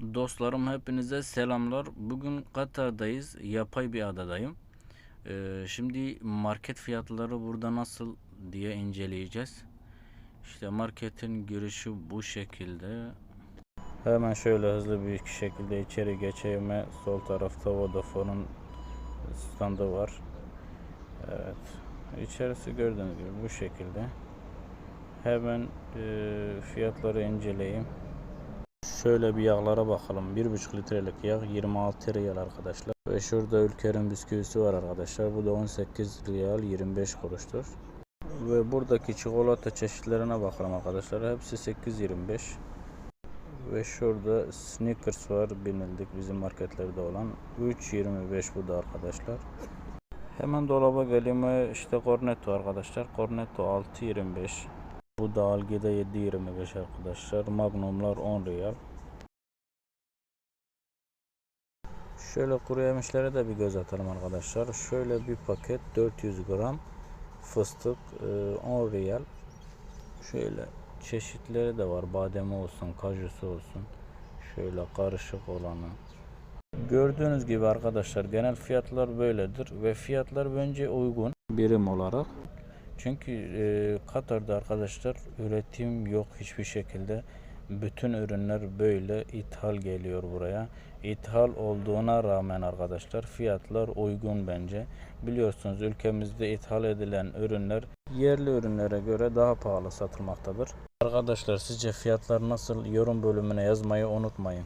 Dostlarım hepinize selamlar. Bugün Katar'dayız. Yapay bir adadayım. Ee, şimdi market fiyatları burada nasıl diye inceleyeceğiz. İşte marketin girişi bu şekilde. Hemen şöyle hızlı bir şekilde içeri geçeyim. Sol tarafta Vodafone'un standı var. Evet. İçerisi gördüğünüz gibi bu şekilde. Hemen e, fiyatları inceleyeyim. Şöyle bir yağlara bakalım. 1,5 litrelik yağ 26 riyal arkadaşlar. Ve şurada ülkenin bisküvisi var arkadaşlar. Bu da 18 riyal 25 kuruştur. Ve buradaki çikolata çeşitlerine bakalım arkadaşlar. Hepsi 8.25. Ve şurada Snickers var binildik bizim marketlerde olan. 3.25 bu da arkadaşlar. Hemen dolaba geleyim. İşte Cornetto arkadaşlar. Cornetto 6.25. Bu da Algida 7.25 arkadaşlar. Magnumlar 10 riyal. Şöyle kuru yemişlere de bir göz atalım arkadaşlar. Şöyle bir paket 400 gram fıstık e, 10 riyal. Şöyle çeşitleri de var. Bademi olsun, kajusu olsun. Şöyle karışık olanı. Gördüğünüz gibi arkadaşlar genel fiyatlar böyledir ve fiyatlar bence uygun birim olarak. Çünkü e, Katar'da arkadaşlar üretim yok hiçbir şekilde. Bütün ürünler böyle ithal geliyor buraya. İthal olduğuna rağmen arkadaşlar fiyatlar uygun bence. Biliyorsunuz ülkemizde ithal edilen ürünler yerli ürünlere göre daha pahalı satılmaktadır. Arkadaşlar sizce fiyatlar nasıl? Yorum bölümüne yazmayı unutmayın.